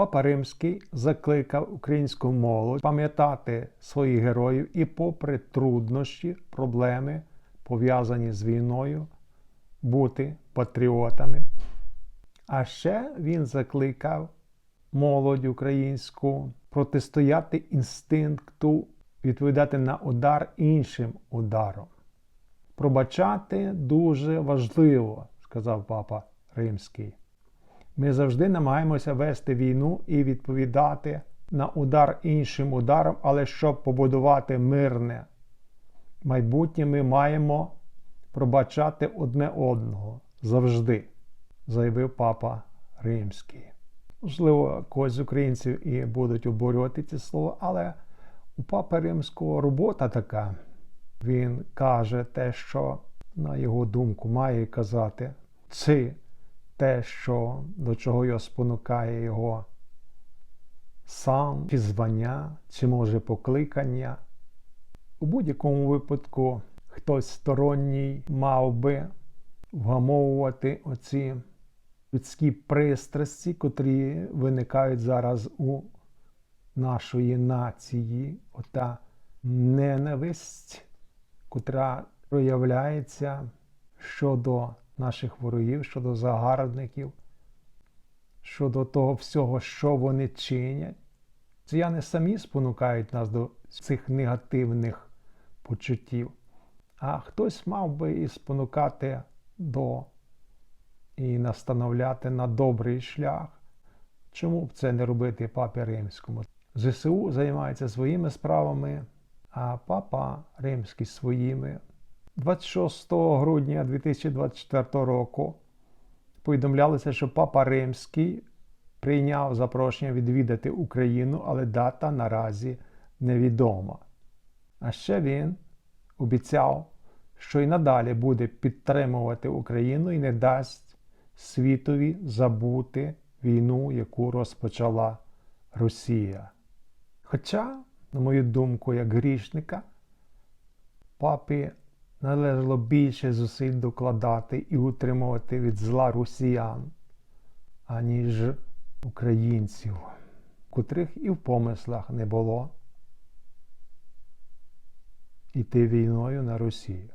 Папа Римський закликав українську молодь пам'ятати своїх героїв і, попри труднощі, проблеми, пов'язані з війною, бути патріотами. А ще він закликав молодь українську протистояти інстинкту, відповідати на удар іншим ударом. Пробачати дуже важливо, сказав папа Римський. Ми завжди намагаємося вести війну і відповідати на удар іншим ударом, але щоб побудувати мирне майбутнє, ми маємо пробачати одне одного завжди, заявив папа Римський. Можливо, когось з українців і будуть обурювати ці слова, але у папи Римського робота така. Він каже те, що, на його думку, має казати, чи те, що до чого його спонукає його сам, чи звання, чи може покликання. У будь-якому випадку хтось сторонній мав би вгамовувати оці людські пристрасті, котрі виникають зараз у нашої нації, ота ненависть, котра проявляється щодо наших ворогів, щодо загарбників, щодо того всього, що вони чинять. Цияни самі спонукають нас до цих негативних почуттів, а хтось мав би і спонукати до і настановляти на добрий шлях. Чому б це не робити папі римському? ЗСУ займається своїми справами, а папа римський своїми. 26 грудня 2024 року повідомлялося, що папа Римський прийняв запрошення відвідати Україну, але дата наразі невідома. А ще він обіцяв, що й надалі буде підтримувати Україну і не дасть світові забути війну, яку розпочала Росія. Хоча, на мою думку, як грішника, папі належало більше зусиль докладати і утримувати від зла росіян, аніж українців, котрих і в помислах не було іти війною на Росію.